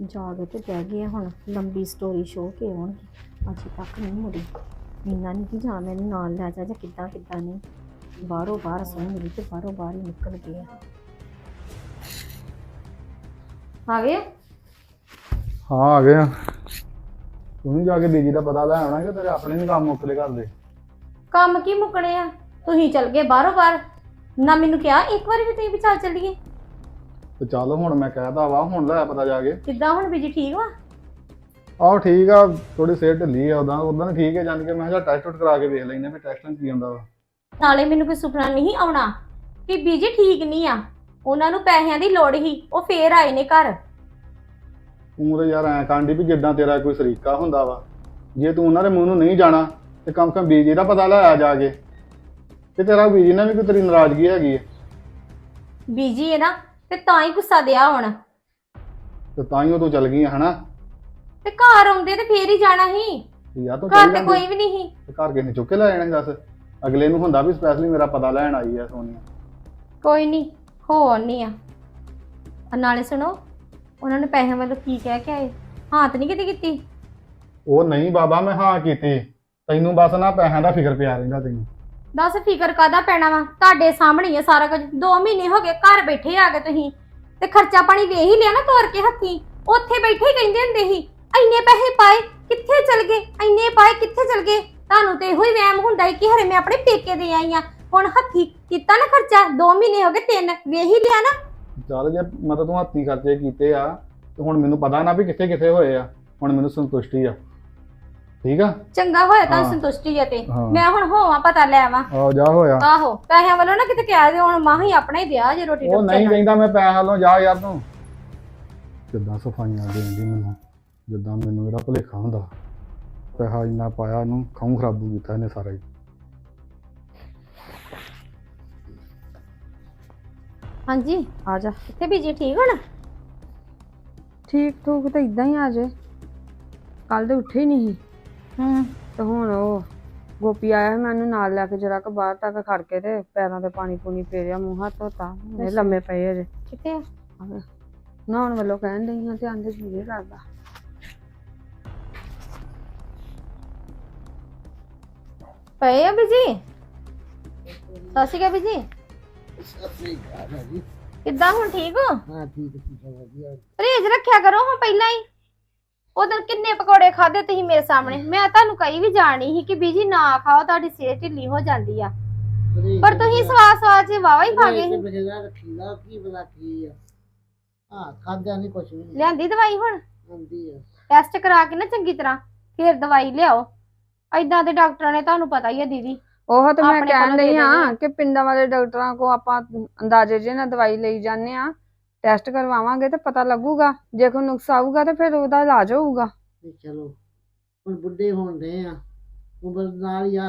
ਜਾ ਕੇ ਤੇ ਕਹਿ ਗਏ ਆ ਹੁਣ ਲੰਬੀ ਸਟੋਰੀ ਸ਼ੋਅ ਕੇ ਆਉਣਗੇ। ਅਜੇ ਤੱਕ ਨਹੀਂ ਮੁੜੀ। ਇੰਨਾ ਨਹੀਂ ਕਿ ਜਾਂ ਮੈਨੂੰ ਨਾਲ ਲੈ ਜਾ ਜਾਂ ਕਿੱਦਾਂ ਕਿੱਦਾਂ ਨਹੀਂ। ਬਾਹਰੋਂ ਬਾਹਰ ਸੋਹ ਮਿਲੀ ਤੇ ਬਾਹਰੋਂ ਬਾਹਰ ਹੀ ਨਿਕਲ ਗਏ ਆ। ਆ ਗਏ ਹਾਂ ਆ ਗਿਆ ਤੂੰ ਵੀ ਜਾ ਕੇ ਬੀਜੀ ਦਾ ਪਤਾ ਲੈ ਆਉਣਾ ਕਿ ਤੇਰੇ ਆਪਣੇ ਨਹੀਂ ਕੰਮ ਮੁੱਕਲੇ ਕਰਦੇ ਕੰਮ ਕੀ ਮੁੱਕਣੇ ਆ? ਤੁਸੀਂ ਚਲ ਗਏ ਬਾਹਰੋਂ ਬਾਹਰ। ਨਾ ਮੈਨੂੰ ਕਿਹਾ ਇੱਕ ਵਾਰੀ ਵੀ ਤੁਸੀਂ ਵੀ ਚੱਲ ਚੱਲੀਏ। ਤੇ ਚੱਲ ਹੁਣ ਮੈਂ ਕਹਿਤਾ ਵਾ ਹੁਣ ਲੈ ਪਤਾ ਜਾ ਕੇ। ਕਿੱਦਾਂ ਹੁਣ ਬੀਜੀ ਠੀਕ ਵਾ? ਆਹ ਠੀਕ ਆ ਥੋੜੀ ਸਿਹਤ ਢਿੱਲੀ ਆ ਉਦਾਂ ਉਦਾਂ ਠੀਕ ਹੈ ਜਾਣ ਕੇ ਮੈਂ ਕਿਹਾ ਟੈਸਟ ਟੁਸਟ ਕਰਾ ਕੇ ਵੇਖ ਲੈਂਦੇ ਫਿਰ ਟੈਸਟਾਂ 'ਚ ਕੀ ਆਉਂਦਾ ਵਾ। ਨਾਲੇ ਮੈਨੂੰ ਕੋਈ ਸੁਪਨਾ ਨਹੀਂ ਆਉਣਾ ਕਿ ਬੀਜੀ ਠੀਕ ਨਹੀਂ ਆ। ਉਹਨਾਂ ਨੂੰ ਪੈਸਿਆਂ ਦੀ ਲੋੜ ਹੀ ਉਹ ਫੇਰ ਆਏ ਨੇ ਘਰ। ਤੂੰ ਤੇ ਯਾਰ ਐਂ ਕਾਂਡੀ ਵੀ ਜਿੱਦਾਂ ਤੇਰਾ ਕੋਈ ਸਰੀਕਾ ਹੁੰਦਾ ਵਾ। ਜੇ ਤੂੰ ਉਹਨਾਂ ਦੇ ਮੂੰਹ ਨੂੰ ਨਹੀਂ ਜਾਣਾ ਤੇ ਕਮ ਕਮ ਬੀਜੀ ਦਾ ਪਤਾ ਲੈ ਆ ਜਾ ਕੇ। ਤੇ ਤੇਰਾ ਬੀਜੀ ਨਾਲ ਵੀ ਕੋਈ ਤੇਰੀ ਨਾਰਾਜ਼ਗੀ ਹੈਗੀ ਹੈ ਬੀਜੀ ਹੈ ਨਾ ਤੇ ਤਾਂ ਹੀ ਗੁੱਸਾ ਦਿਆ ਹੁਣ। ਤੇ ਤਾਂ ਹੀ ਉਹ ਤੂੰ ਚੱਲ ਗਈ ਆ, ਹਨਾ? ਤੇ ਘਰ ਆਉਂਦੇ ਤੇ ਫੇਰ ਹੀ ਜਾਣਾ ਸੀ। ਯਾਰ ਤੂੰ ਘਰ ਚੱਲ ਤੇ ਜਾਂਦੀ। ਕੋਈ ਵੀ ਨਹੀਂ ਸੀ। ਤੇ ਘਰ ਕਿਸੇ ਨੇ ਚੁੱਕ ਕੇ ਲੈ ਜਾਣਾ ਦੱਸ? ਅਗਲੇ ਨੂੰ ਹੁੰਦਾ ਵੀ ਸਪੈਸ਼ਲੀ ਮੇਰਾ ਪਤਾ ਲੈਣ ਆਈ ਆ ਸੋਨੀਆ। ਕੋਈ ਨਹੀਂ ਹੋ ਨਹੀਂ ਆ। ਆ ਨਾਲੇ ਸੁਣੋ ਉਹਨਾਂ ਨੇ ਪੈਸਿਆਂ ਵੱਲੋਂ ਕੀ ਕਹਿ ਕੇ ਆਏ? ਹਾਂ ਤੇ ਨਹੀਂ ਕਿਤੇ ਕੀਤੀ? ਉਹ ਨਹੀਂ ਬਾਬਾ ਮੈਂ ਹਾਂ ਕੀਤੀ। ਤੈਨੂੰ ਬਸ ਨਾ ਪੈਸਿਆਂ ਦਾ ਫਿਕਰ ਪਿਆ ਰਹਿੰਦਾ ਤੈਨੂੰ। ਦੱਸ ਫਿਕਰ ਕਾਦਾ ਪੈਣਾ ਵਾ? ਤੁਹਾਡੇ ਸਾਹਮਣੇ ਹੀ ਆ ਸਾਰਾ ਕੁਝ। 2 ਮਹੀਨੇ ਹੋ ਗਏ ਘਰ ਬੈਠੇ ਆ ਗਏ ਤੁਸੀਂ। ਤੇ ਖਰਚਾ ਪਾਣੀ ਵੇਖ ਹੀ ਲਿਆ ਨਾ ਤੋਰ ਕੇ ਹੱਥੀ। ਉੱਥੇ ਬੈਠੇ ਹੀ ਕਹਿੰਦੇ ਹੁੰਦੇ ਸੀ, ਇੰਨੇ ਪੈਸੇ ਪਾਏ, ਕਿੱਥੇ ਚਲ ਗਏ? ਇੰਨੇ ਪਾਏ, ਕਿੱਥੇ ਚਲ ਗਏ? ਤੁਹਾਨੂੰ ਤੇ ਇਹੋ ਹੀ ਵਹਿਮ ਹੁੰਦਾ ਹੈ ਕਿ ਹਰੇ ਮੈਂ ਆਪਣੇ ਪੇਕੇ ਦੇ ਆਈ ਆ। ਹੁਣ ਹੱਥੀ ਕੀਤਾ ਨਾ ਖਰਚਾ 2 ਮਹੀਨੇ ਹੋ ਗਏ ਤਿੰਨ, ਵੇਖ ਹੀ ਲਿਆ ਨਾ। ਚੱਲ ਜੇ ਮਤਲਬ ਤੂੰ ਹੱਥੀਂ ਖਰਚੇ ਕੀਤੇ ਆ, ਤੇ ਹੁਣ ਮੈਨੂੰ ਪਤਾ ਨਾ ਵੀ ਕਿੱਥੇ ਕਿੱਥੇ ਹੋਏ ਆ। ਹੁਣ ਮੈਨੂੰ ਸੰਤੁਸ਼ਟੀ ਆ। ਠੀਕ ਆ? ਚੰਗਾ ਹੋਇਆ ਤਾਂ ਹਾਂ। ਸੰਤੁਸ਼ਟੀ ਆ ਤੇ। ਹਾਂ। ਮੈਂ ਹੁਣ ਹੋਵਾਂ ਪਤਾ ਲੈ ਆਵਾਂ। ਆ ਜਾ ਹੋਇਆ। ਆਹੋ ਪੈਸਿਆਂ ਵੱਲੋਂ ਨਾ ਕਿਤੇ ਕਹਿ ਦਿਓ ਹੁਣ ਮਾਂ ਹੀ ਆਪਣਾ ਹੀ ਦਿਆ ਜੇ ਰੋਟੀ ਉਹ ਨਹੀਂ। ਕਹਿੰਦਾ ਮੈਂ ਪੈਸੇ ਵੱਲੋਂ ਜਾ ਯਾਰ ਤੂੰ। ਕਿੱਦਾਂ ਸਫਾਈਆਂ ਦੇਂਦੀ ਮੈਨੂੰ? ਜਿੱਦਾਂ ਮੈਨੂੰ ਇਹਦਾ ਭੁਲੇਖਾ ਹੁੰਦਾ। ਪੈਸਾ ਇੰਨਾ ਪਾਇਆ ਇਹਨੂੰ ਖਾਉ ਖਰਾਬੂ ਕੀਤਾ ਇਹਨੇ ਸਾਰਾ ਹੀ। ਹਾਂਜੀ ਆ ਜਾ। ਇੱਥੇ ਬੀਜੀ ਠੀਕ ਹੋਣਾ? ਠੀਕ ਠੂਕ ਤਾਂ ਇਦਾਂ ਹੀ ਆ ਜੇ। ਕੱਲ ਦੇ ਉੱਠੇ ਹੀ ਨਹੀਂ ਸੀ। ਹੂੰ। ਤੇ ਹੁਣ ਉਹ ਗੋਪੀ ਆਇਆ ਸੀ ਮੈਨੂੰ ਨਾਲ ਲੈ ਕੇ ਜਰਾ ਕੁ ਬਾਹਰ ਤੱਕ ਖੜ ਕੇ ਤੇ ਪੈਰਾਂ ਤੇ ਪਾਣੀ ਪੂਣੀ ਫੇਰਿਆ ਮੂੰਹ ਹੱਥ ਧੋਤਾ। ਇਹ। ਲੰਮੇ ਪਏ ਅਜੇ ਕਿੱਥੇ ਆ? ਨਹਾਉਣ ਵੱਲੋਂ ਕਹਿਣ ਡਈ ਹਾਂ ਤੇ ਆਂਦੇ ਜੀ ਨਹੀਂ ਕਰਦਾ ਪਏ ਆ ਬੀਜੀ? ਸਤਿ ਸ਼੍ਰੀ ਅਕਾਲ ਬੀਜੀ। ਕਿੱਦਾਂ ਹੁਣ ਠੀਕ ਹੋ? ਹਾਂ ਠੀਕ ਠੀਕ ਹੈ, ਵਧੀਆ। ਪਰਹੇਜ ਰੱਖਿਆ ਕਰੋ ਹੁਣ ਪਹਿਲਾਂ ਹੀ। ਉਦੋਂ ਕਿੰਨੇ ਪਕੌੜੇ ਖਾਦੇ ਤੁਸੀਂ ਮੇਰੇ ਸਾਹਮਣੇ? ਮੈਂ ਤੁਹਾਨੂੰ ਕਹੀ ਵੀ ਜਾਣੀ ਸੀ ਕਿ ਬੀਜੀ ਨਾ ਖਾਓ ਤੁਹਾਡੀ ਸਿਹਤ ਢਿੱਲੀ ਹੋ ਜਾਂਦੀ ਆ। ਪਰ ਤੁਸੀਂ ਸਵਾਦ ਸਵਾਦ ਚ ਵਾਵਾ ਹੀ ਖਾ ਗਏ। ਬਥੇਰਾ ਰੱਖੀਦਾ ਕੀ ਪਤਾ ਕੀ ਆ। ਹਾਂ ਖਾਦਿਆ ਨਹੀਂ ਕੁਛ ਵੀ। ਨਹੀਂ ਲਿਆਂਦੀ ਦਵਾਈ ਹੁਣ? ਆਂਦੀ ਆ। ਟੈਸਟ ਕਰਾ ਕੇ ਨਾ ਚੰਗੀ ਤਰ੍ਹਾਂ ਫਿਰ ਦਵਾਈ ਲਿਆਓ। ਐਦਾਂ ਦੇ ਡਾਕਟਰਾਂ ਨੇ ਤੁਹਾਨੂੰ ਪਤਾ ਹੀ ਆ ਦੀਦੀ। ਉਹ ਤਾਂ ਮੈਂ ਆਪਣੇ ਕਹਿਣ ਕੋਲੋਂ ਦੇ ਹਾਂ। ਕਿ ਪਿੰਡਾਂ ਵਾਲੇ ਡਾਕਟਰਾਂ ਕੋ ਆਪਾਂ ਅੰਦਾਜ਼ੇ ਜੇ ਨਾਲ ਦਵਾਈ ਲਈ ਜਾਂਦੇ ਆ ਟੈਸਟ ਕਰਵਾਵਾਂਗੇ ਤੇ ਪਤਾ ਲੱਗੂਗਾ। ਜੇ ਕੋਈ ਨੁਕਸ ਆਊਗਾ ਤੇ ਫਿਰ ਉਹਦਾ ਇਲਾਜ ਹੋਊਗਾ। ਤੇ ਚਲੋ ਹੁਣ ਬੁੱਢੇ ਹੋਣ ਦੇ ਆ। ਉਮਰ ਨਾਲ ਹੀ ਆ।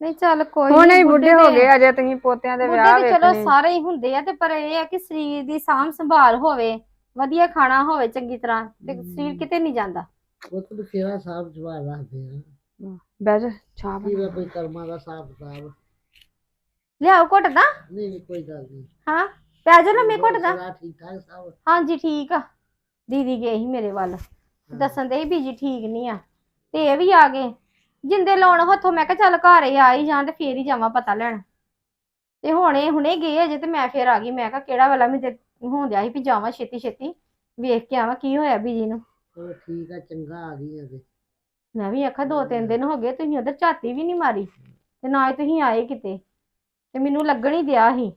ਨਹੀਂ ਚੱਲ ਕੋਈ ਹੁਣੇ ਨੀ, ਹੀ ਬੁੱਢੇ ਹੋ ਗਏ ਅਜੇ ਤੁਸੀਂ ਪੋਤਿਆਂ ਦੇ ਵਿਆਹ ਬੁੱਢੇ ਚਲੋ ਵੇਖਣੇ। ਸਾਰੇ ਹੀ ਹੁੰਦੇ ਆ ਤੇ ਪਰ ਇਹ ਆ ਕਿ ਸਰੀਰ ਦੀ ਸਾਂਭ ਸੰਭਾਲ ਹੋਵੇ ਵਧੀਆ ਖਾਣਾ ਹੋਵੇ ਚੰਗੀ ਤਰ੍ਹਾਂ ਤੇ ਹਮ। ਸਰੀਰ ਕਿਤੇ ਨਹੀਂ ਜਾਂਦਾ। ਉਹ ਤਾਂ ਬਥੇਰਾ ਸਾਫ਼ ਜਵਾਬ ਰੱਖਦੇ ਆ। ਬਹਿ ਜਾ ਚਾਹ ਕੀ ਬਣਾ। ਦਾ ਕੋਈ ਕਰਮਾਂ ਦਾ ਸਾਫ਼ ਕਿਤਾਬ ਲਿਆਓ ਘੁੱਟ ਦਾ। ਨਹੀਂ ਨਹੀਂ ਕੋਈ ਗੱਲ ਨਹੀਂ ਹਾਂ। ਪੈ ਜਾ ਲੰਮੇ ਘੁੱਟ ਦਾ। ਸਾਰਾ ਠੀਕ ਠਾਕ ਸਭ? ਹਾਂਜੀ ਠੀਕ ਆ। ਦੀਦੀ ਗਏ ਸੀ ਮੇਰੇ ਵੱਲ। ਦੱਸਣ ਦੇ ਬੀਜੀ ਠੀਕ ਨਹੀਂ ਆ। ਤੇ ਇਹ ਵੀ ਆ ਗਏ। ਜਿੰਦੇ ਲਾਉਣ ਹੱਥੋਂ ਮੈਂ ਕਿਹਾ ਚੱਲ ਘਰ ਹੀ ਆ ਹੀ ਜਾਣ ਤੇ ਫੇਰ ਹੀ ਜਾਵਾਂ ਪਤਾ ਲੈਣ। ਤੇ ਹੁਣ ਹੁਣੇ ਗਏ ਅਜੇ ਤੇ ਮੈਂ ਫੇਰ ਆ ਗਈ। ਮੈਂ ਕਿਹਾ ਕਿਹੜਾ ਵੇਲਾ ਮੈਂ ਤੇ ਹੁੰਦਿਆ ਸੀ ਵੀ ਜਾਵਾਂ ਛੇਤੀ ਛੇਤੀ ਵੇਖ ਕੇ ਆਵਾਂ ਕੀ ਹੋਇਆ ਬੀਜੀ ਨੂੰ। ਚਲੋ ਠੀਕ ਆ ਚੰਗਾ ਆ ਗਈ ਤੇ। ਮੈਂ ਵੀ ਆਖਾ ਦੋ ਤਿੰਨ ਦਿਨ ਹੋ ਗਏ ਤੁਸੀਂ ਉਧਰ ਝਾਤੀ ਵੀ ਨਹੀਂ ਮਾਰੀ। ਤੇ ਨਾ ਹੀ ਤੁਸੀਂ ਆਏ ਕਿਤੇ। ਤੇ ਮੈਨੂੰ ਲੱਗਣ ਹੀ ਦਿਆ ਸੀ।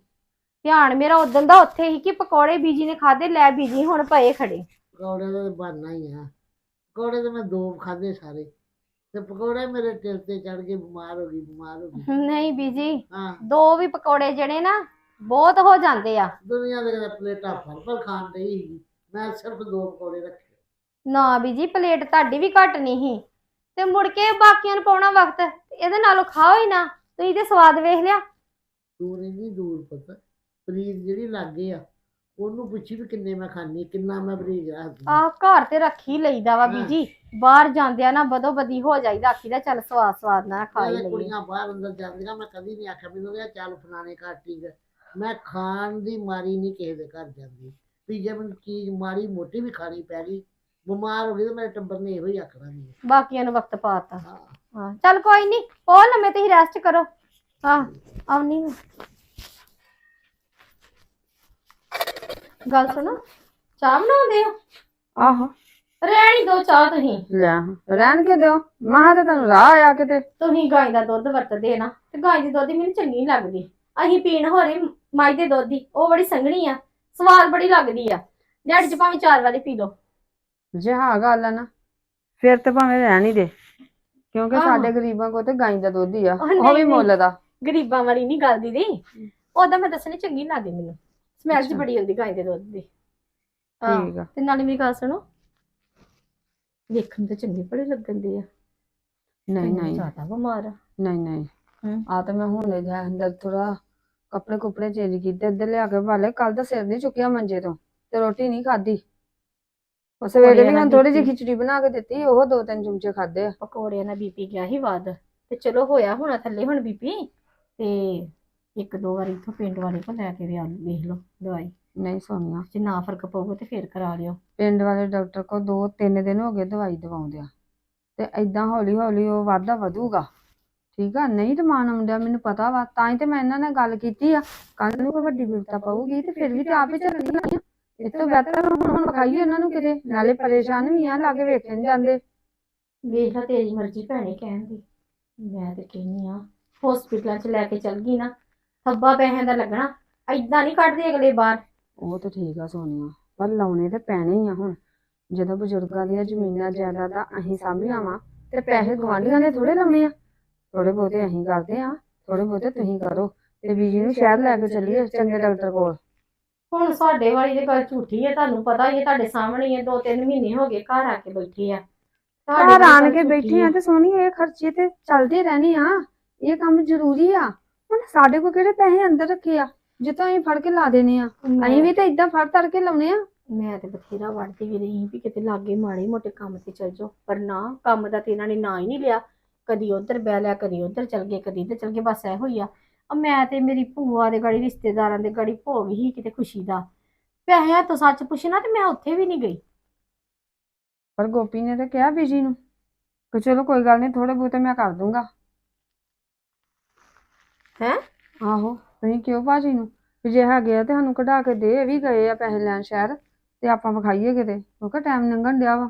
ਧਿਆਨ ਮੇਰਾ ਉਦੋਂ ਦਾ ਉੱਥੇ ਸੀ ਕਿ ਪਕੌੜੇ ਬੀਜੀ ਨੇ ਖਾਦੇ ਲੈ ਬੀਜੀ ਹੁਣ ਪਏ ਖੜੇ। ਪਕੌੜੇ ਦਾ ਬਣਨਾ ਹੀ ਆ। ਪਕੌੜੇ ਤਾਂ ਮੈਂ ਦੋ ਖਾਦੇ ਸਾਰੇ। ਤੇ ਪਕੌੜੇ ਮੇਰੇ ਟਿਲ ਤੇ ਚੜ ਕੇ ਬਿਮਾਰ ਹੋ ਗਈ ਬਿਮਾਰ ਹੋ ਗਈ। ਨਹੀਂ ਬੀਜੀ ਹਾਂ। ਦੋ ਵੀ ਪਕੌੜੇ ਜਿਹੜੇ ਨਾ ਬਹੁਤ ਹੋ ਜਾਂਦੇ ਆ। ਦੁਨੀਆ ਦੇ ਕਿਤੇ ਪਲੇਟਾਂ ਫੜ ਫੜ ਖਾਣ ਡਈ ਸੀ ਮੈਂ ਸਿਰਫ ਦੋ ਪਕੌੜੇ ਰੱਖੇ। ਨਾ ਬੀਜੀ ਪਲੇਟ ਤੁਹਾਡੀ ਵੀ ਘੱਟ ਨਹੀਂ ਸੀ। ਤੇ ਮੁੜ ਕੇ ਬਾਕੀਆਂ ਨੂੰ ਪਾਉਣਾ ਵਕਤ ਇਹਦੇ ਨਾਲੋਂ ਖਾਓ ਹੀ ਨਾ। ਤੁਸੀਂ ਤੇ ਸਵਾਦ ਵੇਖ ਲਿਆ। ਦੂਰ ਨਹੀਂ ਦੂਰ ਪੁੱਤ। ਪਨੀਰ ਜਿਹੜੀ ਲਾਗੇ ਆ ਉਹਨੂੰ ਪੁੱਛੀ ਵੀ ਕਿੰਨੇ ਮੈਂ ਖਾਣੀ ਕਿੰਨਾ ਮੈਂ ਬਰੀਜ ਰੱਖਦੀ ਆਹ ਘਰ ਤੇ ਰੱਖੀ ਲਈਦਾ ਵਾ ਬੀਜੀ ਬਾਹਰ ਜਾਂਦਿਆਂ ਨਾ ਬਦੋ ਬਦੀ ਹੋ ਜਾਈਦਾ ਆਖੀਦਾ ਚੱਲ ਸਵਾਦ ਸਵਾਦ ਨਾਲ ਖਾ ਲਈਏ। ਕੁੜੀਆਂ ਬਾਹਰ ਅੰਦਰ ਜਾਂਦੀਆਂ ਮੈਂ ਕਦੀ ਨਹੀਂ ਆਖਿਆ ਮੈਨੂੰ ਵੀ ਚੱਲ ਫਲਾਣੇ ਘਰ ਠੀਕ ਮੈਂ ਖਾਣ ਦੀ ਮਾਰੀ ਨਹੀਂ ਕਿਸੇ ਦੇ ਘਰ ਜਾਂਦੀ। ਵੀ ਜੇ ਮੈਨੂੰ ਚੀਜ਼ ਮਾੜੀ ਮੋਟੀ ਵੀ ਖਾਣੀ ਪੈ ਗਈ ਬਿਮਾਰ ਹੋ ਗਈ ਤੇ ਮੇਰੇ ਟੱਬਰ ਨੇ ਇਹੋ ਹੀ ਆਖਣਾ ਨਹੀਂ ਬਾਕੀਆਂ ਨੂੰ ਵਕਤ ਪਾਤਾ। ਹਾਂ। ਚੱਲ ਕੋਈ ਨਹੀਂ ਉਹ ਲੰਮੇ ਤੁਸੀਂ ਰੈਸਟ ਕਰੋ। ਹਾਂ ਆਉਣੀ ਮੈਂ ਗੱਲ ਸੁਣੋ। ਚਾਹ ਬਣਾਉਂਦੇ ਹੋ? ਆਹੋ। ਰਹਿਣੀ ਦੋ ਚਾਹ ਤੁਸੀਂ। ਲੈ ਰਹਿਣ ਕੇ ਦਿਓ। ਮਾਂ ਤੇ ਤੈਨੂੰ ਰਾਹ ਆਇਆ ਕਿਤੇ। ਤੁਸੀਂ ਗਾਂ ਦਾ ਦੁੱਧ ਵਰਤਦੇ ਨਾ ਤੇ ਗਾਂ ਦੀ ਦੁੱਧ ਮੈਨੂੰ ਚੰਗੀ ਨਹੀਂ ਲੱਗਦੀ। ਅਸੀਂ ਪੀਣ ਹੋਰੇ ਮਾਈ ਦੇ ਦੁੱਧ ਦੀ ਉਹ ਬੜੀ ਸੰਘਣੀ ਆ ਸਵਾਦ ਬੜੀ ਲੱਗਦੀ ਆ। ਜੜ ਚ ਭਾਵੇਂ ਚਾਰ ਵਾਰੀ ਪੀ ਲਓ। ਜੇ ਹਾਂ ਗੱਲ ਆ ਨਾ ਫਿਰ ਤੇ ਭਾਵੇਂ ਰਹਿਣ ਹੀ ਦੇ। ਕਿਉਂਕਿ। ਸਾਡੇ ਗਰੀਬਾਂ ਕੋਲ ਤੇ ਗਾਂ ਦਾ ਦੁੱਧ ਹੀ ਆ ਉਹ ਵੀ ਮੁੱਲ ਦਾ। ਗਰੀਬਾਂ ਵਾਲੀ ਨਹੀਂ ਗੱਲ ਦੀਦੀ। ਉਹਦਾ ਮੈਂ ਦੱਸਣੀ ਚੰਗੀ ਲੱਗਦੀ ਮੈਨੂੰ। ਸਮੈਲ ਅੱਛਾ। ਬੜੀ ਆਉਂਦੀ ਗਾਂ ਦੇ ਦੁੱਧ ਦੀ। ਠੀਕ ਆ। ਤੇ ਨਾਲੇ ਮੇਰੀ ਗੱਲ ਸੁਣੋ। ਵੇਖਣ ਤਾਂ ਚੰਗੇ ਬੜੇ ਲੱਗਣ ਦੇ ਆ। ਨਹੀਂ ਨਹੀਂ। ਜ਼ਿਆਦਾ ਬਿਮਾਰ ਆ। ਨਹੀਂ ਨਹੀਂ। ਹਮ। ਆ ਤਾਂ ਮੈਂ ਹੁਣੇ ਜਾ ਅੰਦਰ ਥੋੜਾ ਕੱਪੜੇ ਕੁਪੜੇ ਚੇਂਜ ਕੀਤੇ ਇੱਧਰ ਲਿਆ ਕੇ ਵਾਲੇ ਕੱਲ ਦਾ ਸਿਰ ਨਹੀਂ ਚੁੱਕਿਆ ਮੰਜੇ ਤੋਂ ਤੇ ਰੋਟੀ ਨਹੀਂ ਖਾਧੀ। ਉਹ ਸਵੇਰੇ ਵੀ ਮੈਂ ਥੋੜੀ ਜਿਹੀ। ਖਿਚੜੀ ਬਣਾ ਕੇ ਦਿੱਤੀ ਉਹ ਦੋ ਤਿੰਨ ਚਮਚੇ ਖਾਦੇ ਆ। ਪਕੌੜਿਆਂ ਨਾਲ ਬੀਪੀ ਗਿਆ ਸੀ ਵੱਧ ਤੇ ਚਲੋ ਹੋਇਆ ਹੋਣਾ ਥੱਲੇ ਹੁਣ ਬੀਪੀ ਤੇ ਇੱਕ ਦੋ ਵਾਰੀ ਇੱਥੋਂ ਪਿੰਡ ਵਾਲੇ ਕੋਲ ਲੈ ਕੇ ਵੀ ਆ ਵੇਖ ਲਓ ਦਵਾਈ। ਨਹੀਂ ਸੋਨੀਆ। ਜੇ ਨਾ ਫ਼ਰਕ ਪਊਗਾ ਤੇ ਫੇਰ ਕਰਾ ਲਿਓ। ਪਿੰਡ ਵਾਲੇ ਡਾਕਟਰ ਕੋਲ ਦੋ ਤਿੰਨ ਦਿਨ ਹੋ ਗਏ ਦਵਾਈ ਦਵਾਉਂਦੇ ਆ ਤੇ ਐਦਾਂ ਹੌਲੀ ਹੌਲੀ ਉਹ ਵਾਧਾ ਵਧੂਗਾ। ਠੀਕ ਆ? ਨਹੀਂ ਤੇ ਮਾਨ ਆਉਂਦਾ ਮੈਨੂੰ ਪਤਾ ਵਾ। ਤਾਂ ਹੀ ਤੇ ਮੈਂ ਇਹਨਾਂ ਨਾਲ ਗੱਲ ਕੀਤੀ ਆ। ਕੱਲ ਨੂੰ ਕੋਈ ਵੱਡੀ ਬਿਪਤਾ ਪਊਗੀ ਤੇ ਫਿਰ ਵੀ ਤੇ ਆਪੇ ਚੱਲਣੀ ਆ। ਇਹ ਤੋਂ ਬਿਹਤਰ ਹੁਣ ਹੁਣ ਵਿਖਾਈਏ ਇਹਨਾਂ ਨੂੰ ਕਿਤੇ। ਨਾਲੇ ਪਰੇਸ਼ਾਨ ਵੀ ਆ ਲਾਗੇ ਵੇਖਣ ਜਾਂਦੇ। ਵੇਖ ਲਾ ਤੇਰੀ ਮਰਜ਼ੀ ਭੈਣੇ ਕਹਿਣ ਦੀ। ਮੈਂ ਤੇ ਕਹਿੰਨੀ ਆ ਹਸਪੀਟਲਾਂ 'ਚ ਲੈ ਕੇ ਚੱਲ ਗਈ ਨਾ। ਥੱਬਾ ਪੈਸਿਆਂ ਦਾ ਲੱਗਣਾ ਐਦਾਂ ਨਹੀਂ ਕੱਢਦੇ ਅਗਲੇ ਬਾਰ ਉਹ ਤਾਂ ਠੀਕ ਆ ਸੋਨੀਆ ਪਰ ਲਾਉਣੇ ਤੇ ਪੈਣੇ ਹੀ ਆ ਹੁਣ। ਜਦੋਂ ਬਜ਼ੁਰਗਾਂ ਦੀਆਂ ਜ਼ਮੀਨਾਂ ਜਾਇਦਾਦਾਂ ਅਸੀਂ ਸਾਂਭੀਆਂ ਵਾ ਤੇ ਪੈਸੇ ਗਵਾਂਢੀਆਂ ਨੇ ਥੋੜੇ ਲਾਉਣੇ ਆ। ਥੋੜੇ ਬਹੁਤੇ ਅਸੀਂ ਕਰਦੇ ਆ ਥੋੜੇ ਬਹੁਤੇ ਤੁਸੀਂ ਕਰੋ ਤੇ ਬੀਜੀ ਨੂੰ ਸ਼ਹਿਰ ਲੈ ਕੇ ਚੱਲੀਏ ਚੰਗੇ ਡਾਕਟਰ ਕੋਲ। ਹੁਣ ਸਾਡੇ ਵਾਲੀ ਦੇ ਗੱਲ ਝੂਠੀ ਹੈ ਤੁਹਾਨੂੰ ਪਤਾ ਹੀ ਹੈ ਤੁਹਾਡੇ ਸਾਹਮਣੇ ਹੀ ਹੈ ਦੋ ਤਿੰਨ ਮਹੀਨੇ ਹੋ ਗਏ ਘਰ ਆ ਕੇ ਬੈਠੇ ਆ। ਘਰ ਆਣ ਕੇ ਬੈਠੇ ਆ ਤੇ ਸੋਨੀ ਇਹ ਖਰਚੇ ਤੇ ਚੱਲਦੇ ਰਹਿਣੇ ਆ ਇਹ ਕੰਮ ਜ਼ਰੂਰੀ ਆ। ਹੁਣ ਸਾਡੇ ਕੋਲ ਕਿਹੜੇ ਪੈਸੇ ਅੰਦਰ ਰੱਖੇ ਆ? ਜਿੱਤੋਂ ਅਸੀਂ ਫੜ ਕੇ ਲਾ ਦੇਣੇ ਆ। ਅਸੀਂ ਵੀ ਤਾਂ ਇਦਾਂ ਫੜ ਤੜ ਕੇ ਲਾਉਣੇ ਆ। ਮੈਂ ਤੇ ਬਥੇਰਾ ਵੜਦੀ ਵੀ ਰਹੀ ਵੀ ਕਿਤੇ ਲਾਗੇ ਮਾੜੇ ਮੋਟੇ ਕੰਮ ਤੇ ਚੱਲ ਜਾਓ। ਪਰ ਨਾ ਕੰਮ ਦਾ ਤੇ ਇਹਨਾਂ ਨੇ ਨਾਂ ਹੀ ਨਹੀਂ ਲਿਆ। ਕਦੀ ਉਧਰ ਬਹਿ ਲਿਆ ਕਦੀ ਉਧਰ ਚਲ ਗਏ ਕਦੀ ਇੱਧਰ ਚਲ ਗਏ ਬਸ ਇਹੋ ਹੀ ਆ। ਆ ਮੈਂ ਤੇ ਮੇਰੀ ਭੂਆ ਦੇ ਗੜੀ ਰਿਸ਼ਤੇਦਾਰਾਂ ਦੇ ਗੜੀ ਭੋਗ ਹੀ ਕਿਤੇ ਖੁਸ਼ੀ ਦਾ। ਪੈਸਿਆਂ ਤੋਂ ਸੱਚ ਪੁੱਛਣਾ ਤੇ ਮੈਂ ਉੱਥੇ ਵੀ ਨਹੀਂ ਗਈ। ਪਰ ਗੋਪੀ ਨੇ ਤਾਂ ਕਿਹਾ ਬੀਜੀ ਨੂੰ ਕਿ ਚਲੋ ਕੋਈ ਗੱਲ ਨਹੀਂ ਥੋੜੇ ਬਹੁਤੇ ਮੈਂ ਕਰ ਦੂੰਗਾ। ਹੈਂ? ਆਹੋ ਤੁਸੀਂ ਕਿਉਂ ਬਾਜੀ ਨੂੰ? ਵੀ ਜੇ ਹੈਗੇ ਆ ਤੇ ਸਾਨੂੰ ਕਢਾ ਕੇ ਦੇ ਇਹ ਵੀ ਗਏ ਆ ਪੈਸੇ ਲੈਣ ਸ਼ਹਿਰ ਤੇ ਆਪਾਂ ਵਿਖਾਈਏ ਕਿਤੇ। ਕਿਉਂਕਿ ਟਾਈਮ ਲੰਘਣ ਡਿਆ ਵਾ।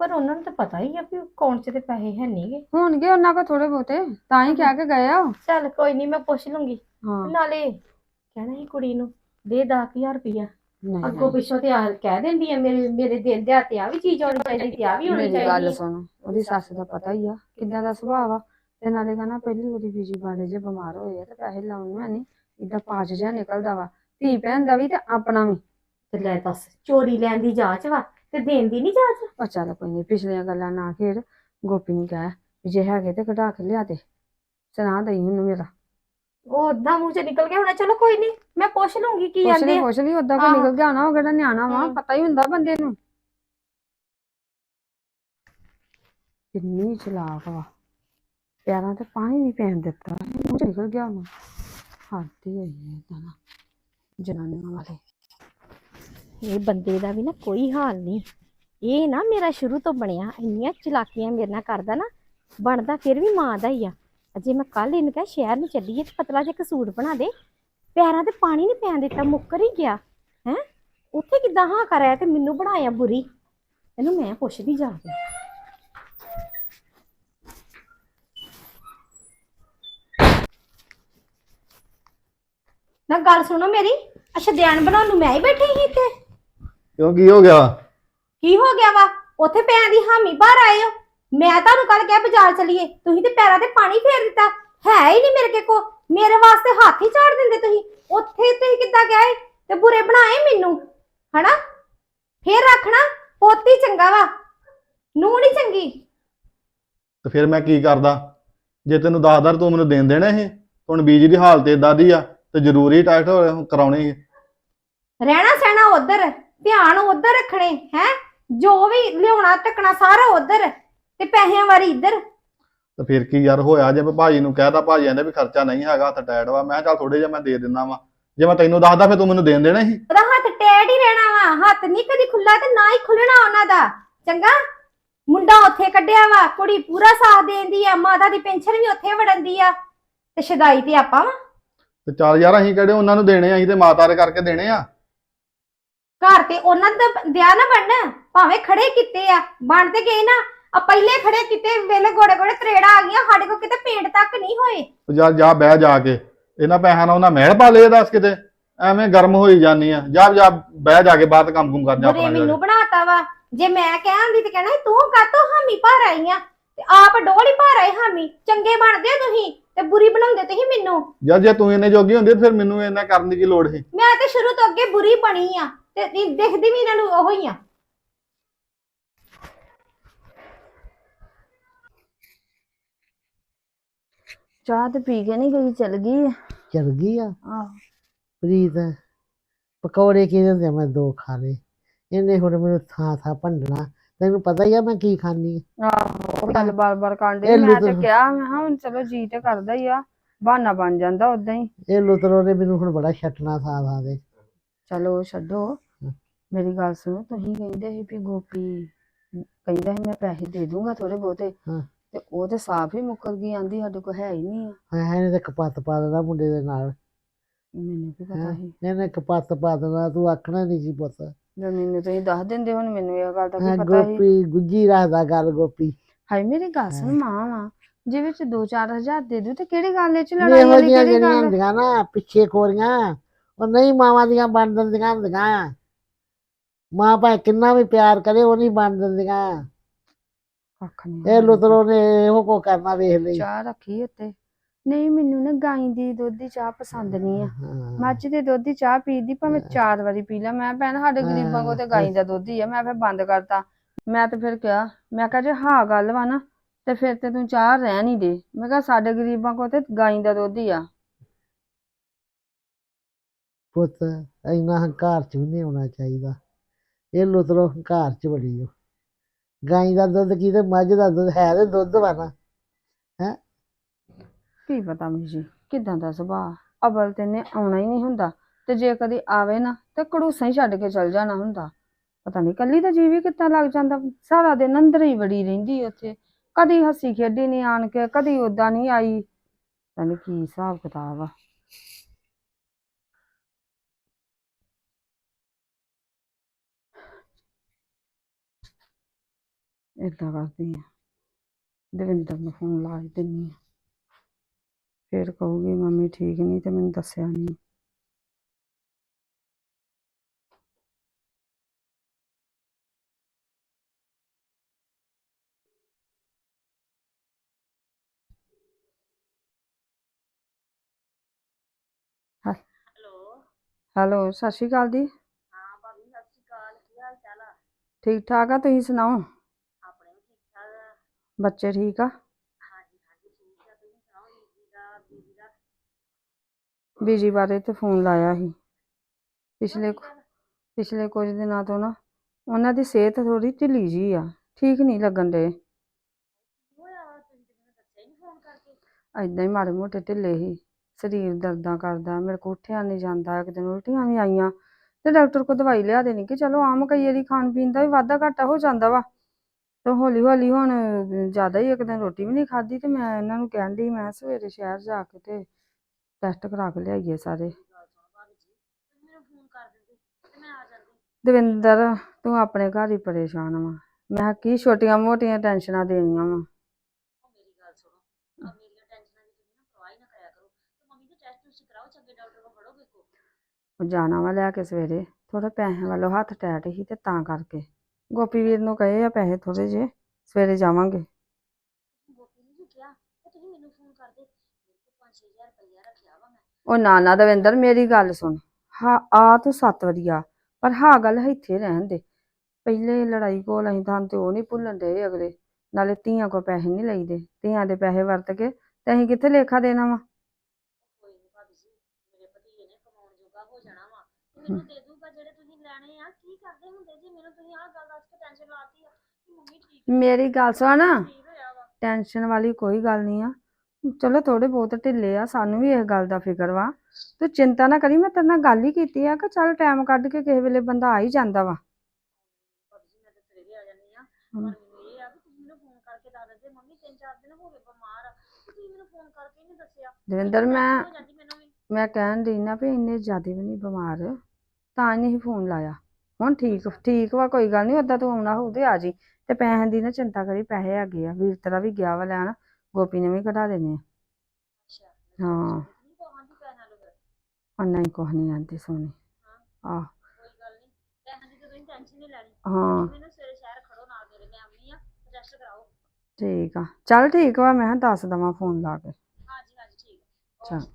ਪਰ ਉਹਨਾਂ ਨੂੰ ਤਾਂ ਪਤਾ ਹੀ ਆ ਵੀ ਅਕਾਊਂਟ 'ਚ ਤੇ ਪੈਸੇ ਹੈ ਨਹੀਂਗੇ ਹੋਣਗੇ ਉਹਨਾਂ ਕੋਲ ਥੋੜੇ ਬਹੁਤੇ ਤਾਂ ਹੀ ਕਹਿ ਕੇ ਗਏ ਆ ਉਹ। ਚੱਲ ਕੋਈ ਨਹੀਂ ਮੈਂ ਪੁੱਛ ਲੂੰਗੀ। ਹਾਂ। ਨਾਲੇ ਕਹਿਣਾ ਸੀ ਕੁੜੀ ਨੂੰ ਦੇ 10000 ਰੁਪਇਆ ਨਹੀਂ ਅੱਗੋਂ ਪਿੱਛੋਂ ਤੇ ਆ ਕਹਿ ਦਿੰਦੀ ਆ ਮੇਰੇ ਮੇਰੇ ਦਿਲ ਦੇ ਹੱਥ ਆ ਵੀ ਚੀਜ਼ ਹੋਣੀ ਚਾਹੀਦੀ ਤੇ ਆ ਵੀ ਹੋਣੀ ਮੇਰੀ ਗੱਲ ਚਾਹੀਦੀ ਸੁਣ ਉਹਦੀ ਸੱਸ ਦਾ ਪਤਾ ਹੀ ਆ ਕਿੱਦਾਂ ਦਾ ਸੁਭਾਅ ਵਾ। ਤੇ ਨਾਲੇ ਕਹਿੰਦਾ ਪਹਿਲੀ ਉਹਦੀ ਬੀਜੀ ਬਾੜੇ ਜੇ ਬਿਮਾਰ ਹੋਏ ਆ ਤੇ ਪੈਸੇ ਲਾਉਣ ਨੂੰ ਨਹੀਂ ਇਦਾਂ ਪਾਜ ਜਿਹਾ ਨਿਕਲਦਾ ਵਾ। ਧੀ ਭੈਣ ਦਾ ਵੀ ਤੇ ਆਪਣਾ ਵੀ। ਤੇ ਲੈ ਦੱਸ ਚੋਰੀ ਲੈਣ ਦੀ ਜਾਂਚ ਵਾ ਤੇ ਦੇਣ ਦੀ ਨਹੀਂ ਜਾਂਚ? ਪਰ ਚੱਲ ਕੋਈ ਨਹੀਂ ਪਿਛਲੀਆਂ ਗੱਲਾਂ ਨਾ ਖੇਡ ਗੋਪੀ ਨੂੰ ਕਹਿ ਵੀ ਜੇ ਹੈਗੇ ਤੇ ਕਢਾ ਕੇ ਲਿਆ ਦੇ ਸੁਣਾ ਦਈ ਉਹਨੂੰ ਮੇਰਾ। ਉਹ ਓਦਾਂ ਮੂੰਹ ਚ ਨਿਕਲ ਗਿਆ ਹੋਣਾ ਚਲੋ ਕੋਈ ਨਹੀਂ ਮੈਂ ਪੁੱਛ ਲੂੰਗੀ ਕੀ ਕੁਛ ਜਾਂਦੇ ਨਹੀਂ ਕੁਛ ਨਹੀਂ ਓਦਾਂ ਕੋਈ। ਨਿਕਲ ਗਿਆ ਨਾ ਉਹ ਕਿਹੜਾ ਨਿਆਣਾ ਵਾ ਹਮ। ਪਤਾ ਹੀ ਹੁੰਦਾ ਬੰਦੇ ਨੂੰ। ਕਿੰਨੀ ਚਲਾਕ ਵਾ। ਪੈਰਾਂ ਤੇ ਪਾਣੀ ਨਹੀਂ ਪੈਣ ਦਿੱਤਾ। ਮੂੰਹ ਚ ਨਿਕਲ ਗਿਆ ਉਹਨੂੰ। ਹੱਦ ਹੋਈ ਹੈ ਏਦਾਂ ਨਾ ਜਨਾਨੀਆਂ ਵਾਲੇ। ਇਹ ਬੰਦੇ ਦਾ ਵੀ ਨਾ ਕੋਈ ਹਾਲ ਨਹੀਂ। ਇਹ ਨਾ ਮੇਰਾ ਸ਼ੁਰੂ ਤੋਂ ਬਣਿਆ, ਇੰਨੀਆਂ ਚਲਾਕੀਆਂ ਮੇਰੇ ਨਾਲ ਕਰਦਾ ਨਾ, ਬਣਦਾ ਫਿਰ ਵੀ ਮਾਂ ਦਾ ਹੀ ਆ। ਅਜੇ ਮੈਂ ਕੱਲ ਇਹਨੂੰ ਕਿਹਾ, ਸ਼ਹਿਰ ਨੂੰ ਚੱਲੀਏ ਤੇ ਪਤਲਾ ਜਿਹਾ ਇੱਕ ਸੂਟ ਬਣਾ ਦੇ। ਪੈਰਾਂ ਤੇ ਪਾਣੀ ਨਹੀਂ ਪੈਣ ਦਿੱਤਾ, ਮੁੱਕਰ ਹੀ ਗਿਆ। ਹੈ? ਉੱਥੇ ਕਿਦਾਂ ਹਾਂ ਕਰਿਆ ਤੇ ਮੈਨੂੰ ਬਣਾਇਆ ਬੁਰੀ। ਇਹਨੂੰ ਮੈਂ ਪੁੱਛਦੀ ਜਾ ਕੇ। ਨਾ ਗੱਲ ਸੁਣੋ ਮੇਰੀ। ਅੱਛਾ ਧਿਆਨ ਬਣਾਉਣ ਨੂੰ ਮੈਂ ਹੀ ਬੈਠੀ ਸੀ ਇੱਥੇ। ਕਿਉਂ ਕੀ ਹੋ ਗਿਆ? ਕੀ ਹੋ ਗਿਆ ਵਾ? ਉੱਥੇ ਪੈਰਾਂ ਦੀ ਹਾਮੀ ਭਰ ਆਏ ਹੋ। ਮੈਂ ਤੁਹਾਨੂੰ ਕੱਲ ਕਿਹਾ ਬਾਜ਼ਾਰ ਚਲੀਏ। ਤੁਸੀਂ ਤੇ ਪੈਰਾਂ ਤੇ ਪਾਣੀ ਫੇਰ ਦਿੱਤਾ। ਹੈ ਹੀ ਨਹੀਂ ਮੇਰੇ ਕੇ ਮੇਰੇ ਵਾਸਤੇ ਹੱਥ ਹੀ ਝਾੜ ਦਿੰਦੇ ਤੁਸੀਂ। ਉੱਥੇ ਤੁਸੀਂ ਕਿੱਦਾਂ ਗਏ ਤੇ ਬੁਰੇ ਬਣਾਏ ਮੈਨੂੰ ਹਨਾ? ਫੇਰ ਰੱਖਣਾ ਪੋਤੀ ਚੰਗਾ ਵਾ। ਨੂੰ ਨਹੀਂ ਚੰਗੀ। ਤੇ ਫਿਰ ਮੈਂ ਕੀ ਕਰਦਾ? ਜੇ ਤੈਨੂੰ 10000 ਤੂੰ ਮੈਨੂੰ ਦੇਣ ਦੇਣੇ ਸੀ ਹੁਣ ਬੀਜ ਦੀ ਹਾਲਤ ਏਦਾਂ ਦੀ ਆ ਤੇ ਜ਼ਰੂਰੀ ਟੈਸਟ ਕਰਾਉਣੇ ਸੀ ਰਹਿਣਾ ਸਹਿਣਾ ਉਧਰ ਧਿਆਨ ਉਧਰ ਰੱਖਣੇ ਹੈ? ਜੋ ਵੀ ਲਿਆਉਣਾ ਟਕਣਾ ਸਾਰਾ ਉਧਰ ਤੇ ਪੈਸਿਆਂ ਵਾਰੀ ਇੱਧਰ। ਤੇ ਫਿਰ ਕੀ ਯਾਰ ਹੋਇਆ ਜੇ ਮੈਂ ਭਾਜੀ ਨੂੰ ਕਹਿਤਾ ਭਾਜੀ ਕਹਿੰਦੇ ਵੀ ਖਰਚਾ ਨਹੀਂ ਹੈਗਾ ਹੱਥ ਟੈਟ ਵਾ। ਮੈਂ ਕਿਹਾ ਚੱਲ ਥੋੜੇ ਜਿਹਾ ਮੈਂ ਦੇ ਦਿੰਦਾ ਵਾ। ਜੇ ਮੈਂ ਤੈਨੂੰ ਦੱਸਦਾ ਫਿਰ ਤੂੰ ਮੈਨੂੰ ਦੇਣ ਦੇਣਾ ਸੀ ਉਹਦਾ ਹੱਥ ਟੈਟ ਹੀ ਰਹਿਣਾ ਵਾ। ਹੱਥ ਨਹੀਂ ਕਦੀ ਖੁੱਲਾ ਤੇ ਨਾ ਹੀ ਖੁੱਲਣਾ ਉਹਨਾਂ ਦਾ। ਚੰਗਾ? ਮੁੰਡਾ ਉੱਥੇ ਕੱਢਿਆ ਵਾ ਕੁੜੀ ਪੂਰਾ ਸਾਥ ਦੇਂਦੀ ਆ। ਮਾਤਾ ਦੀ ਪੈਨਸ਼ਨ ਵੀ ਉੱਥੇ ਵੜਨ ਦੀ ਆ। ਤੇ ਸ਼ਦਾਈ ਤੇ ਆਪਾਂ ਵਾ। ਤੇ ਚੱਲ ਯਾਰ ਅਸੀਂ ਕਿਹੜੇ ਉਹਨਾਂ ਨੂੰ ਦੇਣੇ ਆ ਅਸੀਂ ਤੇ ਮਾਤਾ ਦੇ ਕਰਕੇ ਦੇਣੇ ਆ। ਘਰ ਤੇ ਉਹਨਾਂ ਦਾ ਦਿਆ ਨਾ ਬਣਨ ਭਾਵੇਂ ਖੜੇ ਕੀਤੇ ਆ ਬਣ ਤੇ ਗਏ ਨਾ ਆ ਪਹਿਲੇ ਖੜੇ ਕੀਤੇ ਵੇਲੇ ਗੋੜੇ ਗੋੜੇ ਤਰੇੜਾ ਆ ਗਈਆਂ ਸਾਡੇ ਕੋਲ ਕਿਤੇ ਪੇਂਟ ਤੱਕ ਨਹੀਂ ਹੋਏ। ਜਾ ਜਾ ਬਹਿ ਜਾ ਕੇ ਇਹਨਾਂ ਪੈਸਿਆਂ ਨਾਲ ਉਹਨਾਂ ਮਹਿਲ ਪਾ ਲਏ ਦੱਸ ਕਿਤੇ ਐਵੇਂ ਗਰਮ ਹੋਈ ਜਾਨੀ ਆ। ਜਾ ਜਾ ਬਹਿ ਜਾ ਕੇ ਬਾਅਦ ਕੰਮ ਕੁਮ ਕਰ ਜਾ ਬੁਰੇ ਆਪਣਾ। ਜਾ ਮੈਨੂੰ ਬਣਾਤਾ ਵਾ ਜੇ ਮੈਂ ਕਹਿੰਦੀ ਤੇ ਕਹਿਣਾ ਸੀ, ਤੂੰ ਕਾਤੋਂ ਹਾਮੀ ਭਰ ਆਈ ਆ? ਤੇ ਆਪ ਡੋਲੀ ਭਰ ਆਏ ਹਾਮੀ ਚੰਗੇ ਬਣਦੇ ਤੁਸੀਂ? ਤੇ ਬੁਰੀ ਬਣਾਉਂਦੇ ਤੁਸੀਂ ਮੈਨੂੰ? ਯਾਰ ਜੇ ਤੂੰ ਇੰਨੇ ਜੋਗੀ ਹੁੰਦੀ ਫਿਰ ਮੈਨੂੰ ਇਹਨਾਂ ਕਰਨ ਦੀ ਕੀ ਲੋੜ ਸੀ? ਮੈਂ ਤੇ ਸ਼ੁਰੂ ਤੋਂ ਅੱਗੇ ਬੁਰੀ ਬਣੀ ਆ ਤੇ ਨੀ- ਦਿਖਦੀ ਵੀ ਇਹਨਾਂ ਨੂੰ ਉਹੋ ਹੀ ਆ। ਚਾਹ ਤੇ ਪੀ ਕੇ ਨਹੀਂ ਗਈ ਚਲ ਗਈ ਆ। ਚਲ ਗਈ ਆ? ਆਹੋ। ਪ੍ਰੀਤ ਪਕੌੜੇ ਕਿਹਦੇ ਹੁੰਦੇ ਆ, ਮੈਂ ਦੋ ਖਾ ਲਏ। ਇਹਨੇ ਹੁਣ ਮੈਨੂੰ ਥਾਂ ਥਾਂ ਭੰਡਣਾ। ਤੈਨੂੰ ਪਤਾ ਹੀ ਆ ਮੈਂ ਕੀ ਖਾਣੀ ਆਹੋ ਗੱਲ ਬਾਰ-ਬਾਰ ਕਾਂਡੇ ਇਹ ਮੈਂ ਤੇ ਕਿਹਾ ਮੈਂ ਹਾਂ ਹੁਣ ਚਲੋ ਜੀ ਤੇ ਕਰਦਾ ਹੀ ਆ ਬਹਾਨਾ ਬਣ ਜਾਂਦਾ ਉਦਾਂ ਹੀ। ਇਹ ਲੁਤਰੋ ਨੇ ਮੈਨੂੰ ਹੁਣ ਬੜਾ ਛੱਟਣਾ ਥਾਂ ਦੇ। ਚਲੋ ਉਹ ਛੱਡੋ। ਮੇਰੀ ਗੱਲ ਸੁਣੋ ਤੁਸੀਂ ਕਹਿੰਦੇ ਸੀ ਵੀ ਗੋਪੀ ਕਹਿੰਦਾ ਸੀ ਮੈਂ ਪੈਸੇ ਦੇ ਦੂੰਗਾ ਥੋੜੇ ਬਹੁਤੇ। ਹਾਂ। ਤੇ ਉਹ ਤੇ ਸਾਫ਼ ਹੀ ਮੁੱਕਰ ਗਈ ਆਂਦੀ ਸਾਡੇ ਕੋਲ ਹੈ ਹੀ ਨਹੀਂ ਆ। ਹੈ ਇਹਨੇ ਤੇ ਕਪੱਤ ਪਾ ਦੇਣਾ ਮੁੰਡੇ ਦੇ ਨਾਲ। ਮੈਨੂੰ ਕੀ ਪਤਾ ਹੈਂ? ਸੀ। ਇਹਨੇ ਕਪੱਤ ਪਾ ਦੇਣਾ ਤੂੰ ਆਖਣਾ ਨਹੀਂ ਸੀ ਪੁੱਤ। ਮੈਨੂੰ ਤੁਸੀਂ ਦੱਸ ਦਿੰਦੇ ਹੁਣ ਮੈਨੂੰ ਇਹ ਗੱਲ ਦਾ ਹੈਂ, ਕੀ ਪਤਾ ਸੀ। ਗੋਪੀ ਗੁੱਜੀ ਰੱਖਦਾ ਗੱਲ ਗੋਪੀ। ਹਾਏ ਮੇਰੀ ਗੱਲ ਸੁਣ ਹੈਂ। ਮਾਂ ਵਾ ਜੇ ਵਿੱਚ 2-4000 ਦੇ ਦੂ ਤੇ ਕਿਹੜੀ ਗੱਲ ਇਹ ਚ ਲੜਾਈ ਇਹੋ ਵਾਲੀ ਜਿਹੀਆਂ ਕਿਹੜੀ ਜਿਹੜੀਆਂ ਗੱਲ? ਹੁੰਦੀਆਂ ਨਾ ਪਿੱਛੇ ਖੋਰੀਆਂ ਉਹ ਨਹੀਂ ਮਾਵਾਂ ਦੀਆਂ ਬਣ ਦਿੰਦੀਆਂ ਹੁੰਦੀਆਂ। ਮਾਂ ਭਾਵੇਂ ਕਿੰਨਾ ਵੀ ਪਿਆਰ ਕਰੇ ਉਹ ਨਹੀਂ ਬਣ ਦਿੰਦੀਆਂ। ਕੱਖ ਨਹੀਂ ਇਹ ਲੁਤਰੋ ਨੇ ਇਹੋ ਕੋ ਕਰਨਾ ਵੇਖ ਲਈ। ਚਾਹ ਰੱਖੀ ਉੱਤੇ। ਨਹੀਂ ਮੈਨੂੰ ਨਾ ਗਾਈ ਦੀ ਦੁੱਧ ਦੀ ਚਾਹ ਪਸੰਦ ਨਹੀਂ ਆ। ਹਾਂ। ਮੱਝ ਦੇ ਦੁੱਧ ਦੀ ਚਾਹ ਪੀਦੀ ਭਾਵੇਂ ਚਾਰ ਵਾਰੀ ਪੀ ਲਾ। ਮੈਂ ਭੈਣ ਸਾਡੇ ਗਰੀਬਾਂ ਕੋਲ ਤੇ ਗਾਈ ਦਾ ਦੁੱਧ ਹੀ ਆ। ਮੈਂ ਫਿਰ ਬੰਦ ਕਰਤਾ। ਮੈਂ ਤੇ ਫਿਰ ਕਿਹਾ ਮੈਂ ਕਿਹਾ ਜੇ ਹਾਂ ਗੱਲ ਵਾ ਨਾ ਤੇ ਫਿਰ ਤੇ ਤੂੰ ਚਾਹ ਰਹਿਣ ਹੀ ਦੇ। ਮੈਂ ਕਿਹਾ ਸਾਡੇ ਗਰੀਬਾਂ ਕੋਲ ਤੇ ਗਾਈ ਦਾ ਦੁੱਧ ਹੀ ਆ। ਪੁੱਤ ਇੰਨਾ ਹੰਕਾਰ ਚ ਵੀ ਨਹੀਂ ਹੋਣਾ ਚਾਹੀਦਾ। ਇਹ ਲੁਤਰੋ ਹੰਕਾਰ ਚ ਬੜੀ ਹੋ ਗਾਈ ਦਾ ਦੁੱਧ ਕੀ ਤੇ ਮੱਝ ਦਾ ਦੁੱਧ ਹੈ ਤੇ ਦੁੱਧ ਵਾ ਨਾ। ਕੀ ਪਤਾ ਮੈਨੂੰ ਜੀ ਕਿਦਾਂ ਦਾ ਸੁਭਾਅ ਅਬਲ ਤੇ ਨੇ ਆਉਣਾ ਹੀ ਨਹੀਂ ਹੁੰਦਾ, ਤੇ ਜੇ ਕਦੀ ਆਵੇ ਨਾ, ਤੇ ਕੜੂਸਾਂ ਹੀ ਛੱਡ ਕੇ ਚਲ ਜਾਣਾ ਹੁੰਦਾ। ਪਤਾ ਨਹੀਂ ਕੱਲੀ ਦਾ ਜੀਵ ਹੀ ਕਿੱਦਾਂ ਲੱਗ ਜਾਂਦਾ, ਸਾਰਾ ਦਿਨ ਅੰਦਰ ਹੀ ਵੜੀ ਰਹਿੰਦੀ ਉੱਥੇ। ਕਦੀ ਹੱਸੀ ਖੇਡੀ ਨਹੀਂ ਆਣ ਕੇ, ਕਦੀ ਉਦਾਂ ਨਹੀਂ ਆਈ। ਪਤਾ ਨੀ ਕੀ ਹਿਸਾਬ ਕਿਤਾਬ ਆ। ਏਦਾਂ ਕਰਦੀ ਆ। ਦਵਿੰਦਰ ਨੂੰ ਫੋਨ ਲਾ ਹੀ ਦਿੰਨੀ ਆ। ਫਿਰ ਕਹੂਗੀ ਮੰਮੀ ਠੀਕ ਨਹੀਂ ਤੇ ਮੈਨੂੰ ਦੱਸਿਆ ਨਹੀਂ। ਹੈਲੋ। ਸਤਿ ਸ਼੍ਰੀ ਅਕਾਲ ਦੀ ਹਾਂ ਭਾਬੀ ਸਤਿ ਸ਼੍ਰੀ ਅਕਾਲ। ਕੀ ਹਾਲ ਚਾਲ ਆ? ਠੀਕ ਠਾਕ ਆ ਤੁਸੀਂ ਸੁਣਾਓ? ਆਪਣੇ ਵੀ ਠੀਕ ਠਾਕ ਆ। ਬੱਚੇ ਠੀਕ ਆ ਹਾਂਜੀ ਹਾਂਜੀ ਠੀਕ ਆ ਤੁਸੀਂ ਸੁਣਾਓ ਜੀ ਦਾ ਬੀਜੀ ਦਾ ਬੀਜੀ ਬਾਰੇ ਤੇ ਫੋਨ ਲਾਇਆ ਸੀ। ਪਿਛਲੇ ਕੁ- ਪਿਛਲੇ ਕੁਝ ਦਿਨਾਂ ਤੋਂ ਨਾ ਉਹਨਾਂ ਦੀ ਸਿਹਤ ਥੋੜੀ ਢਿੱਲੀ ਜੀ ਆ ਠੀਕ ਨਹੀਂ ਲੱਗਣ ਦੇ ਕੀ ਹੀ ਐਦਾਂ ਹੀ ਮਾੜੇ ਮੋਟੇ ਢਿੱਲੇ ਸੀ ਸਰੀਰ ਦਰਦਾਂ ਕਰਦਾ ਮੇਰੇ ਕੋਲ ਉੱਠਿਆ ਨਹੀਂ ਜਾਂਦਾ ਇੱਕ ਦਿਨ ਉਲਟੀਆਂ ਵੀ ਆਈਆਂ। ਤੇ ਡਾਕਟਰ ਕੋਲ ਦਵਾਈ ਲਿਆ ਦੇਣੀ ਕਿ ਚਲੋ ਆਮ ਕਈ ਵਾਰੀ ਖਾਣ ਪੀਣ ਦਾ ਵੀ ਵਾਧਾ ਘਾਟਾ ਹੋ ਜਾਂਦਾ ਵਾ। ਤੇ ਹੌਲੀ ਹੌਲੀ ਹੁਣ ਜ਼ਿਆਦਾ ਹੀ ਇੱਕ ਦਿਨ ਰੋਟੀ ਵੀ ਨਹੀਂ ਖਾਧੀ ਤੇ ਮੈਂ ਇਹਨਾਂ ਨੂੰ ਕਹਿਣ ਡਈ ਮੈਂ ਸਵੇਰੇ ਸ਼ਹਿਰ ਜਾ ਕੇ ਤੇ ਟੈਸਟ ਕਰਾ ਕੇ ਲਿਆਈਏ ਸਾਰੇ ਗੱਲ ਸੁਣੋ ਭਾਬੀ ਜੀ ਤੁਸੀਂ ਮੈਨੂੰ ਫੋਨ ਕਰ ਦਿੰਦੇ ਤੇ ਮੈਂ ਆ ਜਾਂਦੀ ਦਵਿੰਦਰ ਤੂੰ ਆਪਣੇ ਘਰ ਹੀ ਪਰੇਸ਼ਾਨ ਵਾ ਮੈਂ ਕਿਹਾ ਕੀ ਛੋਟੀਆਂ ਮੋਟੀਆਂ ਟੈਨਸ਼ਨਾਂ ਦੇਣੀਆਂ ਵਾ ਉਹ ਮੇਰੀ ਗੱਲ ਸੁਣੋ ਆ ਮੇਰੀਆਂ ਟੈਨਸ਼ਨਾਂ ਦੀ ਤੁਸੀਂ ਨਾ ਪਰਵਾਹ ਹੀ ਨਾ ਕਰਿਆ ਕਰੋ ਤੇ ਮੰਮੀ ਦੇ ਟੈਸਟ ਤੁਸੀਂ ਕਰਾਓ ਚੰਗੇ ਡਾਕਟਰ ਕੋਲ ਫੜੋਗੇ ਕੋ ਉਹ ਜਾਣਾ ਵਾ ਲੈ ਕੇ ਸਵੇਰੇ ਥੋੜਾ ਪੈਸੇ ਵੱਲੋਂ ਹੱਥ ਟੈਟ ਸੀ ਤੇ ਤਾਂ ਕਰਕੇ ਗੋਪੀ ਵੀਰ ਨੂੰ ਕਹੇ ਆ ਪੈਸੇ ਥੋੜੇ ਜੇ ਸਵੇਰੇ ਜਾਵਾਂਗੇ ਗੋਪੀ ਨੂੰ ਵੀ ਕਿਹਾ ਤੇ ਤੁਸੀਂ ਮੈਨੂੰ ਫੋਨ ਕਰਦੇ ਮੇਰੇ ਕੋਲ 5-6000 ਰੁਪਇਆ ਰੱਖਿਆ ਵਾ ਮੈਂ ਉਹ ਨਾ ਨਾ ਦਵਿੰਦਰ ਮੇਰੀ ਗੱਲ ਸੁਣ। ਹਾਂ ਆ ਤੂੰ ਸੱਤ ਵਾਰੀ ਆ ਪਰ ਹਾਂ ਗੱਲ ਇੱਥੇ ਰਹਿਣ ਦੇ। ਪਹਿਲੇ ਲੜਾਈ ਕੋਲ ਅਸੀਂ ਤਾਂ ਤੇ ਉਹ ਨਹੀਂ ਭੁੱਲਣ ਦੇ ਅਗਲੇ। ਨਾਲੇ ਧੀਆਂ ਕੋ ਪੈਸੇ ਨਹੀਂ ਲਈਦੇ। ਧੀਆਂ ਦੇ ਪੈਸੇ ਵਰਤ ਕੇ ਤੇ ਅਸੀਂ ਕਿੱਥੇ ਲੇਖਾ ਦੇਣਾ ਵਾ? ਕੋਈ ਨਹੀਂ ਭਾਬੀ ਜੀ ਮੇਰੇ ਭਤੀਜੇ ਨੇ ਕਮਾਉਣ ਜੋਗਾ ਹੋ ਜਾਣਾ ਵਾ। ਤੇ ਮੈਨੂੰ ਦੇ ਦੂਗਾ ਜਿਹੜੇ ਤੁਸੀਂ ਲੈਣੇ ਆ। ਕੀ ਕਰਦੇ ਹੁੰਦੇ ਜੀ? ਮੈਨੂੰ ਤੁਸੀਂ ਆਹ ਗੱਲ ਦੱਸ ਕੇ ਟੈਨਸ਼ਨ ਲਾਤੀ ਆ ਕਿ ਮੰਮੀ ਠੀਕ ਮੇਰੀ ਗੱਲ ਸੁਣ। ਟੈਨਸ਼ਨ ਵਾਲੀ ਕੋਈ ਗੱਲ ਨਹੀਂ ਆ। ਚਲੋ ਥੋੜੇ ਬਹੁਤ ਢਿੱਲੇ ਆ ਸਾਨੂੰ ਵੀ ਇਸ ਗੱਲ ਦਾ ਫਿਕਰ ਵਾ। ਤੂੰ ਚਿੰਤਾ ਨਾ ਕਰੀ ਮੈਂ ਤੇਰੇ ਨਾਲ ਗੱਲ ਹੀ ਕੀਤੀ ਆ ਕਿ ਚੱਲ ਟਾਈਮ ਕੱਢ ਕੇ ਕਿਸੇ ਵੇਲੇ ਬੰਦਾ ਆ ਹੀ ਜਾਂਦਾ ਵਾ। ਭਾਬੀ ਮੈਂ ਤਾਂ ਸਵੇਰੇ ਆ ਜਾਂਦੀ ਆ ਹਮ। ਪਰ ਮੈਨੂੰ ਇਹ ਆ ਕਿ ਤੁਸੀਂ ਮੈਨੂੰ ਫੋਨ ਕਰਕੇ ਦੱਸ ਦਿੰਦੇ ਮੰਮੀ ਤਿੰਨ ਚਾਰ ਦਿਨ ਹੋ ਗਏ ਬਿਮਾਰ ਆ ਤੇ ਤੁਸੀਂ ਮੈਨੂੰ ਫੋਨ ਕਰਕੇ ਨਹੀਂ ਦੱਸਿਆ। ਦਵਿੰਦਰ ਮੈਂ ਹੋ ਜਾਂਦੀ ਮੈਨੂੰ ਵੀ? ਮੈਂ ਕਹਿਣ ਦੀ ਨਾ ਵੀ ਇੰਨੇ ਜ਼ਿਆਦਾ ਵੀ ਨਹੀਂ ਬਿਮਾਰ ਤਾਂ ਹੀ ਨਹੀਂ ਫੋਨ ਲਾਇਆ। ਹੁਣ ਠੀਕ ਠੀਕ ਵਾ ਕੋਈ ਗੱਲ ਨਹੀਂ ਓਦਾਂ ਤੂੰ ਆਉਣਾ ਹੋਊ ਤੇ ਆ ਜੀ ਤੇ ਪੈਸਿਆਂ ਦੀ ਨਾ ਚਿੰਤਾ ਕਰੀ ਪੈਸੇ ਹੈਗੇ ਆ ਵੀਰ ਤੇਰਾ ਵੀ ਗਿਆ ਵਾ ਲੈਣ। ਗੋਪੀ ਨੇ ਵੀ ਕਢਾ ਦੇਣੇ ਆ। ਅੱਛਾ। ਹਾਂ। ਉਹ ਨਹੀਂ ਕੁਛ ਨਹੀਂ ਆਂਦੀ ਸੋਨੀ ਆਹ ਕੋਈ ਗੱਲ ਨਹੀਂ। ਪੈਸਿਆਂ ਦੀ ਤਾਂ ਤੁਸੀਂ ਟੈਨਸ਼ਨ ਨਹੀਂ ਲੈਣੀ। ਹਾਂ। ਮੈਨੂੰ ਸਵੇਰੇ ਸ਼ਹਿਰ ਖੜੋ ਨਾਲ ਮੇਰੇ ਮੈਂ ਆਉਣੀ ਆ ਰੈਸਟ ਕਰਾਓ। ਠੀਕ ਆ। ਚੱਲ ਠੀਕ ਵਾ ਮੈਂ ਦੱਸ ਦਵਾਂ ਫੋਨ ਲਾ ਕੇ। ਹਾਂਜੀ ਹਾਂਜੀ ਠੀਕ ਆ। ਚੱਲ।